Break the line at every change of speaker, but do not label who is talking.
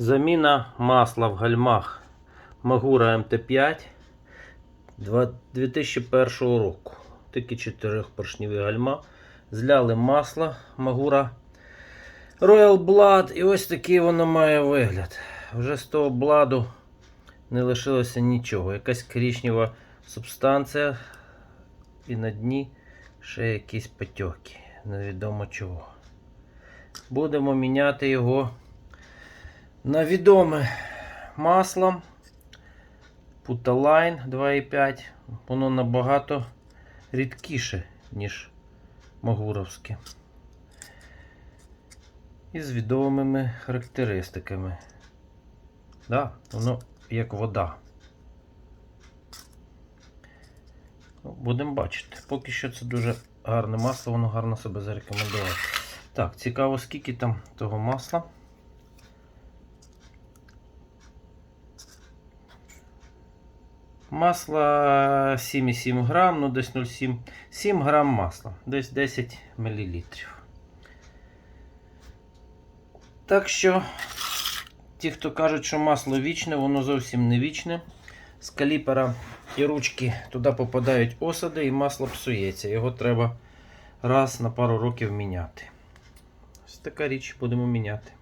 Заміна масла в гальмах Магура МТ5 2001 року. Тільки 4 поршневі гальма. Зляли масло Магура Royal Blood. І ось такий воно має вигляд. Вже з того бладу не лишилося нічого. Якась коричнева субстанція. І на дні ще якісь потьоки. Невідомо чого. Будемо міняти його на відоме масло Putaline 2,5. Воно набагато рідкіше, ніж Магуровське. І з відомими характеристиками. Да, воно як вода. Ну, Будемо бачити. Поки що це дуже гарне масло, воно гарно себе зарекомендувало. Так, цікаво, скільки там того масла. Масло 7,7 грам, ну десь 0,7 7 грам масла, десь 10 мл. Так що, ті, хто кажуть, що масло вічне, воно зовсім не вічне. З каліпера і ручки туди попадають осади і масло псується. Його треба раз на пару років міняти. Ось така річ будемо міняти.